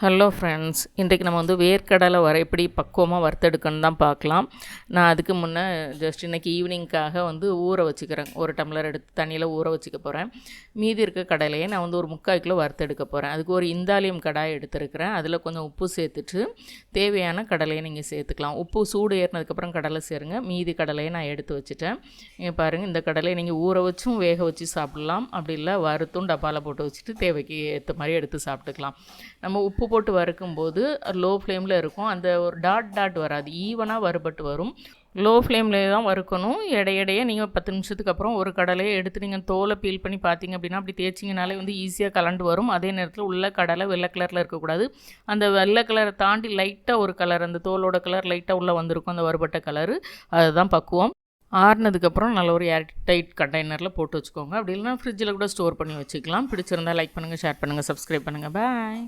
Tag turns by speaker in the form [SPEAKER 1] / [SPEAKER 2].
[SPEAKER 1] Hello friends இன்றைக்கு நம்ம வந்து வேர்க்கடலை வர எப்படி பக்குவமாக வறுத்தெடுக்கணும்னு தான் பார்க்கலாம். நான் அதுக்கு முன்னே ஜஸ்ட் இன்றைக்கி ஈவினிங்க்காக வந்து ஊற வச்சுக்கிறேன். ஒரு டம்ளர் எடுத்து தண்ணியில் ஊற வச்சுக்க போகிறேன் மீதி இருக்க கடலையை நான் வந்து ஒரு முக்கால் கிலோ வறுத்தெடுக்க போகிறேன் அதுக்கு ஒரு இந்தாலியம் கடாய் எடுத்துருக்கிறேன். அதில் கொஞ்சம் உப்பு சேர்த்துட்டு தேவையான கடலையை நீங்கள் சேர்த்துக்கலாம். உப்பு சூடு ஏறினதுக்கப்புறம் கடலை சேருங்க. மீதி கடலையை நான் எடுத்து வச்சுட்டேன். நீங்கள் பாருங்கள் இந்த கடலையை நீங்கள் ஊற வச்சும் வேக வச்சு சாப்பிட்லாம். அப்படி இல்லை வறுத்தும் டப்பாவில் போட்டு வச்சுட்டு தேவைக்கு ஏற்ற மாதிரி எடுத்து சாப்பிட்டுக்கலாம். நம்ம உப்பு போட்டு வறுக்கும்போது லோ ஃப்ளேமில் இருக்கும். அந்த ஒரு டாட் டாட் வராது. ஈவனாக வறுபட்டு வரும். லோ ஃப்ளேம்லேயே தான் வறுக்கணும். இடையிடையே நீங்கள் பத்து நிமிஷத்துக்கு அப்புறம் ஒரு கடலையை எடுத்து நீங்கள் தோலை பீல் பண்ணி பார்த்தீங்க அப்படின்னா அப்படி தேய்ச்சிங்கனாலே வந்து ஈஸியாக கலண்டு வரும். அதே நேரத்தில் உள்ள கடலை வெள்ளை கலரில் இருக்கக்கூடாது. அந்த வெள்ளை கலரை தாண்டி லைட்டாக ஒரு கலர் அந்த தோலோட கலர் லைட்டாக உள்ளே வந்திருக்கும் அந்த வறுபட்ட கலரு அதுதான் பக்குவம். ஆறுனதுக்கப்புறம் நல்ல ஒரு ஏர் டைட் கண்டெய்னரில் போட்டு வச்சுக்கோங்க. அப்படி இல்லைனா ஃப்ரிட்ஜில் கூட ஸ்டோர் பண்ணி வச்சுக்கலாம். பிடிச்சிருந்தா லைக் பண்ணுங்கள் ஷேர் பண்ணுங்கள் சப்ஸ்கிரைப் பண்ணுங்கள் பாய்